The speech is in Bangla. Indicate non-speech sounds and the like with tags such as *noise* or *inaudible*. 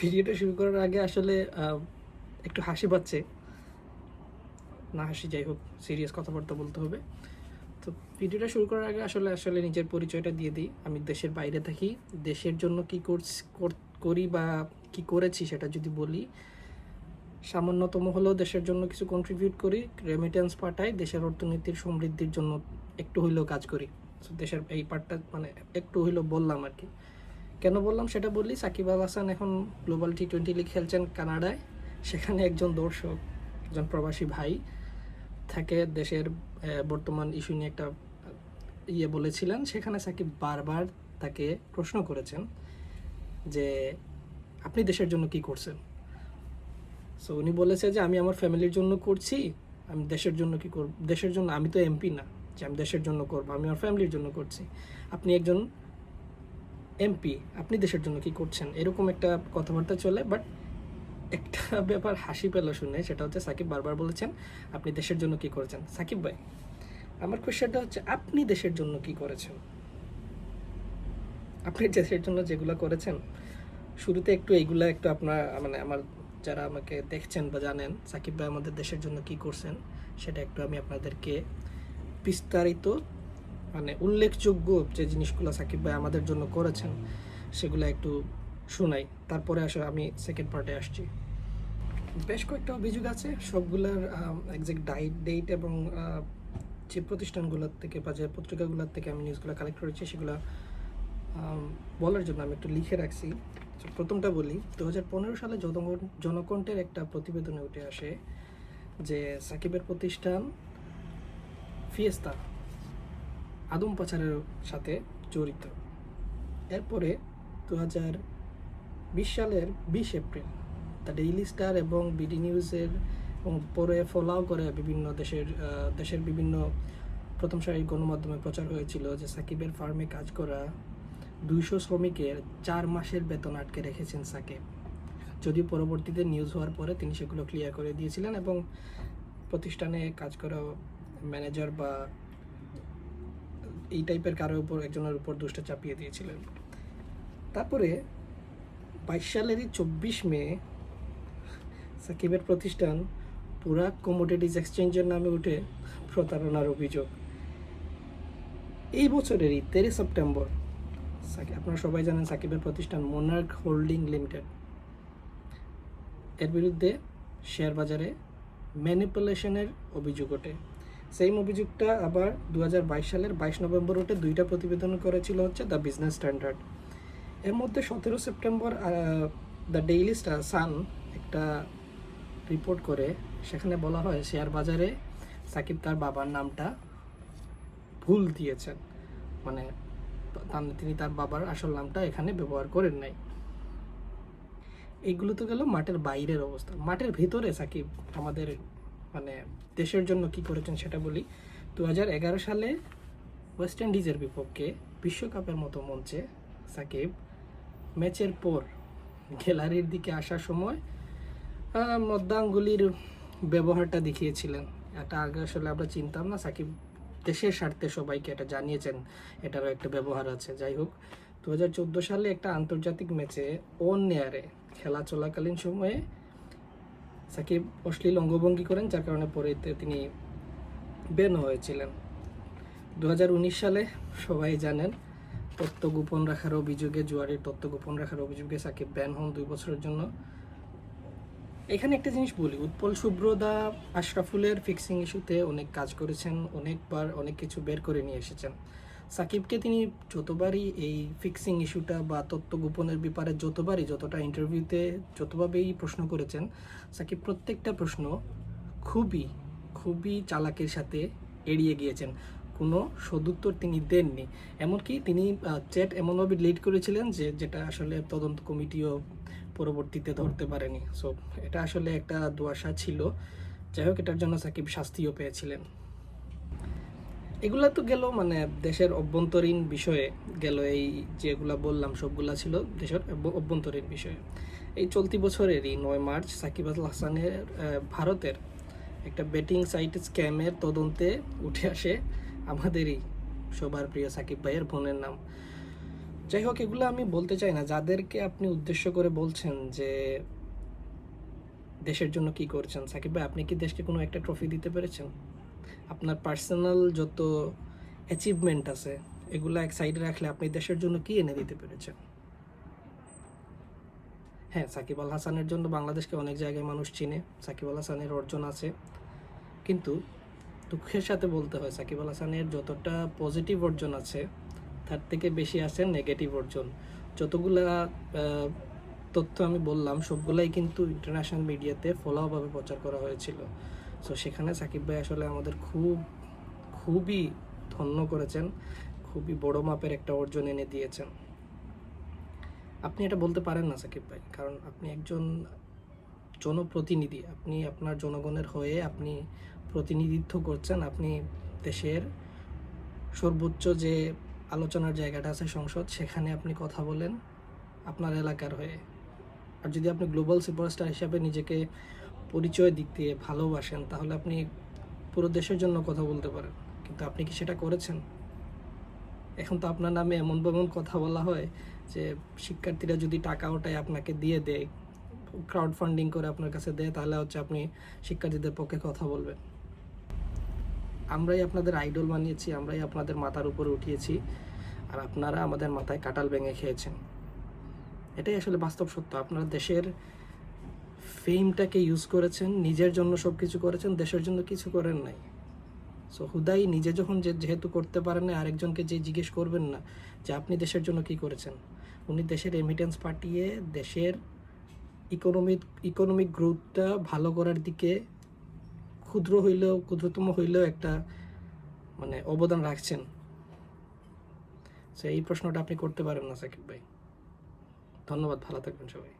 ভিডিওটা শুরু করার আগে আসলে একটু হাসি পাচ্ছে। না হাসি, যাই হোক সিরিয়াস কথাবার্তা বলতে হবে। তো ভিডিওটা শুরু করার আগে আসলে আসলে নিজের পরিচয়টা দিয়ে দিই। আমি দেশের বাইরে থাকি। দেশের জন্য কি করছি- কর- বা কি করেছি সেটা যদি বলি, সামান্যতম হলেও দেশের জন্য কিছু কন্ট্রিবিউট করি। রেমিটেন্স পাঠাই, দেশের অর্থনীতির সমৃদ্ধির জন্য একটু হইলেও কাজ করি। দেশের এই পার্টটা মানে একটু হইলেও বললাম আর কি। কেন বললাম সেটা বললি? সাকিব আল হাসান এখন গ্লোবাল টি টোয়েন্টি লিগ খেলছেন কানাডায়। সেখানে একজন দর্শক, একজন প্রবাসী ভাই থাকে দেশের বর্তমান ইস্যু নিয়ে একটা ইয়ে বলেছিলেন। সেখানে সাকিব বারবার তাকে প্রশ্ন করেছেন যে, আপনি দেশের জন্য কি করছেন? সো উনি বলেছে যে, আমি আমার ফ্যামিলির জন্য করছি। আমি দেশের জন্য কি করব? দেশের জন্য, আমি তো এমপি না যে, আমি দেশের জন্য করব। আমি আমার ফ্যামিলির জন্য করছি। আপনি একজন এমপি আপনি দেশের জন্য কি করছেন? এরকম একটা কথাবার্তা চলে বাট একটা *laughs* ব্যাপার হাসি পেল শুনে, সেটা হচ্ছে সাকিব বারবার বলেছেন, আপনি দেশের জন্য কি করেছেন? সাকিব ভাই, আমার কোয়েশ্চেনটা হচ্ছে, আপনি দেশের জন্য কি করেছেন? আপনি *laughs* দেশের জন্য যেগুলো করেছেন, শুরুতে একটু এইগুলা একটু আপনার মানে আমার যারা আমাকে দেখছেন বা জানেন, সাকিব ভাই আমাদের দেশের জন্য কি করছেন, সেটা একটু আমি আপনাদেরকে বিস্তারিত মানে উল্লেখযোগ্য যে জিনিসগুলো সাকিব ভাই আমাদের জন্য করেছেন, সেগুলো একটু শোনাই। তারপরে আসলে আমি সেকেন্ড পার্টে আসছি। বেশ কয়েকটা অভিযোগ আছে, সবগুলোর এক্সাক্ট ডাইট ডেট এবং যে প্রতিষ্ঠানগুলোর থেকে বা যে পত্রিকাগুলোর থেকে আমি নিউজগুলো কালেক্ট করেছি, সেগুলো বলার জন্য আমি একটু লিখে রাখছি। প্রথমটা বলি দু হাজার পনেরো সালে জনগণ, জনকণ্ঠের একটা প্রতিবেদনে উঠে আসে যে সাকিবের প্রতিষ্ঠান ফিয়েস্তা আদম পাচারের সাথে জড়িত। এরপরে দু হাজার বিশ সালের বিশ এপ্রিল, দ্য ডেইলি স্টার এবং বিডি নিউজের পরে ফলাও করে বিভিন্ন দেশের দেশের বিভিন্ন প্রথম সারির গণমাধ্যমে প্রচার হয়েছিল যে সাকিবের ফার্মে কাজ করা দুইশো শ্রমিকের চার মাসের বেতন আটকে রেখেছেন সাকিব। যদিও পরবর্তীতে নিউজ হওয়ার পরে তিনি সেগুলো ক্লিয়ার করে দিয়েছিলেন এবং প্রতিষ্ঠানে কাজ করা ম্যানেজার বা এই টাইপের কারোর উপর, একজনের উপর দুষ্টা চাপিয়ে দিয়েছিলেন। তারপরে বাইশ সালেরই চব্বিশ মে সাকিবের প্রতিষ্ঠান পুরা কমোডিটিস এক্সচেঞ্জের নামে উঠে প্রতারণার অভিযোগ। এই বছরেরই তেরো সেপ্টেম্বর আপনারা সবাই জানেন সাকিবের প্রতিষ্ঠান মোনার্ক হোল্ডিং লিমিটেড এর বিরুদ্ধে শেয়ার বাজারে ম্যানিপুলেশনের অভিযোগ ওঠে। সেম অভিযোগটা আবার দু হাজার বাইশ সালের বাইশ নভেম্বর ওঠে দুইটা প্রতিবেদন করেছিল হচ্ছে দ্য বিজনেস স্ট্যান্ডার্ড এর মধ্যে সতেরো সেপ্টেম্বর দ্য ডেইলি সান একটা রিপোর্ট করে, সেখানে বলা হয় শেয়ার বাজারে সাকিব তার বাবার নামটা ভুল দিয়েছেন। মানে তিনি তার বাবার আসল নামটা এখানে ব্যবহার করেন নাই। এইগুলো তো গেল মাঠের বাইরের অবস্থা। মাঠের ভিতরে সাকিব, আমাদের মানে দেশের জন্য কি করেছেন সেটা বলি। দু হাজার এগারো সালে ওয়েস্ট ইন্ডিজের বিপক্ষে বিশ্বকাপের মতো মঞ্চে সাকিব ম্যাচের পর গ্যালারির দিকে আসার সময় আহ, মধ্যাঙ্গুলির ব্যবহারটা দেখিয়েছিলেন। এটা আগে আসলে আমরা চিনতাম না। সাকিব দেশের স্বার্থে সবাইকে এটা জানিয়েছেন। এটারও একটা ব্যবহার আছে। যাই হোক দু হাজার চোদ্দ সালে একটা আন্তর্জাতিক ম্যাচে অন নেয়ারে খেলা চলাকালীন সময়ে সাকিব অশ্লীল অঙ্গভঙ্গি করেন, যার কারণে পরে তিনি বেন হয়েছিলেন। দু হাজার উনিশ সালে সবাই জানেন তথ্য গোপন রাখার অভিযোগে, জুয়ারির তথ্য গোপন রাখার অভিযোগে সাকিব ব্যান হন দুই বছরের জন্য। এখানে একটা জিনিস বলি, উৎপল সুব্রদা আশরাফুলের ফিক্সিং ইস্যুতে অনেক কাজ করেছেন, অনেকবার অনেক কিছু বের করে নিয়ে এসেছেন। সাকিবকে তিনি যতবারই এই ফিক্সিং ইস্যুটা বা তথ্য গোপনের ব্যাপারে যতবারই যতটা ইন্টারভিউতে যতভাবেই প্রশ্ন করেছেন, সাকিব প্রত্যেকটা প্রশ্ন খুবই খুবই চালাকের সাথে এড়িয়ে গিয়েছেন। কোনো সদুত্তর তিনি দেননি। এমনকি তিনি চ্যাট এমনভাবে লিড করেছিলেন যে যেটা আসলে তদন্ত কমিটিও পরবর্তীতে ধরতে পারেনি। সো এটা আসলে একটা দুয়াশা ছিল। যাই হোক, এটার জন্য সাকিব শাস্তিও পেয়েছিলেন। এগুলা তো গেল মানে দেশের অভ্যন্তরীণ বিষয়ে গেল এই যেগুলা বললাম, সবগুলা ছিল দেশের অভ্য- অভ্যন্তরীণ বিষয়ে। এই চলতি বছরেরই নয় মার্চ সাকিব আল হাসানের ভারতের একটা বেটিং সাইট স্ক্যামের তদন্তে উঠে আসে আমাদেরই সবার প্রিয় সাকিব ভাইয়ের বোনের নাম। যাই হোক, এগুলো আমি বলতে চাই না। যাদেরকে আপনি উদ্দেশ্য করে বলছেন যে দেশের জন্য কি করছেন, সাকিব ভাই, আপনি কি দেশকে কোনো একটা ট্রফি দিতে পেরেছেন? আপনার পার্সোনাল যত অ্যাচিভমেন্ট আছে, এগুলো এক সাইডে রাখলে আপনি দেশের জন্য কি এনে দিতে পেরেছেন? হ্যাঁ সাকিব আল হাসানের জন্য বাংলাদেশকে অনেক জায়গায় মানুষ চিনে, সাকিব আল হাসানের অর্জন আছে। কিন্তু দুঃখের সাথে বলতে হয়, সাকিব আল হাসানের যতটা পজিটিভ অর্জন আছে, তার থেকে বেশি আছে নেগেটিভ অর্জন। যতগুলা তথ্য আমি বললাম, সবগুলাই কিন্তু ইন্টারন্যাশনাল মিডিয়াতে ফলোভাবে প্রচার করা হয়েছিল। সো সেখানে সাকিব ভাই আসলে আমাদের খুব, খুবই ধন্য করেছেন। খুবই বড় মাপের একটা অর্জন এনে দিয়েছেন। আপনি এটা বলতে পারেন না সাকিব ভাই, কারণ আপনি একজন জনপ্রতিনিধি। আপনি আপনার জনগণের হয়ে আপনি প্রতিনিধিত্ব করছেন। আপনি দেশের সর্বোচ্চ যে আলোচনার জায়গাটা আছে সংসদ, সেখানে আপনি কথা বলেন আপনার এলাকার হয়ে। আর যদি আপনি গ্লোবাল সুপারস্টার হিসাবে নিজেকে পরিচয় দিয়ে ভালোবাসেন, তাহলে আপনি পুরো দেশের জন্য কথা বলতে পারেন। কিন্তু আপনি কি সেটা করেছেন? এখন তো আপনার নামে এমন এমন কথা বলা হয় যে শিক্ষার্থীরা যদি টাকা ওটাই আপনাকে দিয়ে দেয় ক্রাউড ফান্ডিং করে আপনার কাছে দেয়, তাহলে হচ্ছে আপনি শিক্ষার্থীদের পক্ষে কথা বলবেন। আমরাই আপনাদের আইডল বানিয়েছি, আমরাই আপনাদের মাথার উপরে উঠিয়েছি, আর আপনারা আমাদের মাথায় কাটাল ভেঙে খেয়েছেন। এটাই আসলে বাস্তব সত্য। আপনারা দেশের ফেমটাকে ইউজ করেছেন, নিজের জন্য সব কিছু করেছেন, দেশের জন্য কিছু করেন নাই। সো হুদাই নিজে যখন যে যেহেতু করতে পারেন না আরেকজনকে যে জিজ্ঞেস করবেন না যে আপনি দেশের জন্য কি করেছেন, উনি দেশের রেমিটেন্স পাঠিয়ে দেশের ইকোনমিক ইকোনমিক গ্রোথটা ভালো করার দিকে ক্ষুদ্র হইলেও, ক্ষুদ্রতম হইলেও একটা মানে অবদান রাখছেন। সো এই প্রশ্নটা আপনি করতে পারেন না, সাকিব ভাই। ধন্যবাদ, ভালো থাকবেন সবাই।